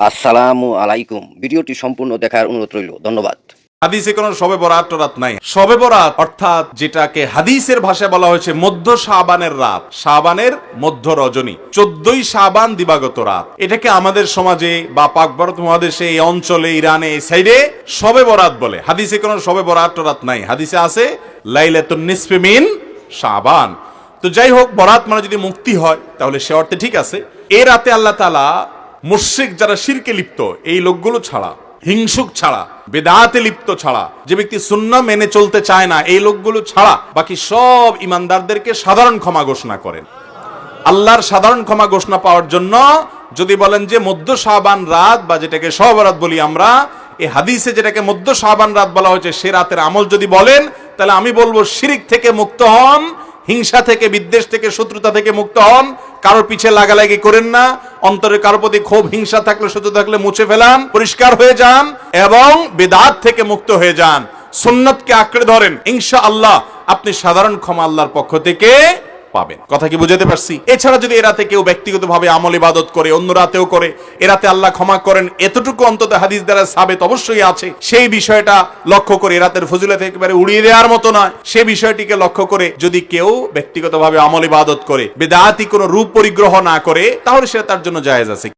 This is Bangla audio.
আসসালামু আলাইকুম। ভিডিওটি সম্পূর্ণ দেখার অনুরোধ রইল। ধন্যবাদ। হাদিসে কোনো সবে বরাত, টরাত নাই। সবে বরাত অর্থাৎ যেটাকে হাদিসের ভাষায় বলা হয়েছে মধ্য শাবানের রাত, শাবানের মধ্য রজনী, চোদ্দই শাবান দিবাগত রাত। এটাকে আমাদের সমাজে বা পাক ভারত মহাদেশে এই অঞ্চলে, ইরানে এই সাইডে সবে বরাত বলে। হাদিসে কোনো সবে বরাত রাত নাই। হাদিসে আছে, লাইলাতুন নিসফে মিন শাবান। তো যাই হোক, বরাত মানে যদি মুক্তি হয়, তাহলে সে অর্থে ঠিক আছে। এ রাতে আল্লাহ তালা মুশ্রিক যারা শিরকে লিপ্ত, এই লোকগুলো ছাড়া, হিংসুক ছাড়া, বেদাতে লিপ্ত ছাড়া, যে ব্যক্তি শূন্য মেনে চলতে চায় না, এই লোকগুলো ছাড়া, বাকি সব ইমানদারদেরকে সাধারণ ক্ষমা ঘোষণা করেন। আল্লাহর সাধারণ ক্ষমা ঘোষণা পাওয়ার জন্য যদি বলেন যে মধ্য শাবান রাত, বা যেটাকে সহবরাত বলি আমরা এই হাদিসে যেটাকে মধ্য শাবান রাত বলা হয়েছে, সে রাতের আমল যদি বলেন, তাহলে আমি বলব শিরিক থেকে মুক্ত হন, হিংসা থেকে, বিদ্বেষ থেকে, শত্রুতা থেকে মুক্ত হন কারোর পিছে লাগালাগি করেন না অন্তরে কারও প্রতি ক্ষোভ, হিংসা থাকলে শত্রু থাকলে মুছে ফেলান, পরিষ্কার হয়ে যান এবং বেদাত থেকে মুক্ত হয়ে যান। সুন্নতকে আঁকড়ে ধরেন। ইনশা আল্লাহ আপনি সাধারণ ক্ষমা আল্লাহর পক্ষ থেকে পাবেন। কথা কি বুঝাতে পারছি? এছাড়া যদি এরাতে কেউ ব্যক্তিগতভাবে আমল ইবাদত করে, অন্য রাতেও করে এরাতে আল্লাহ ক্ষমা করেন, এতটুকু অন্তত হাদিস দ্বারা সাবেত অবশ্যই আছে। সেই বিষয়টা লক্ষ্য করে এরাতের ফজিলত একেবারে উড়িয়ে দেওয়ার মতো নয়। সে বিষয়টিকে লক্ষ্য করে যদি কেউ ব্যক্তিগতভাবে আমল ইবাদত করে বেদাতি কোনো রূপ পরিগ্রহ না করে, তাহলে সেটা তার জন্য জায়েজ আছে।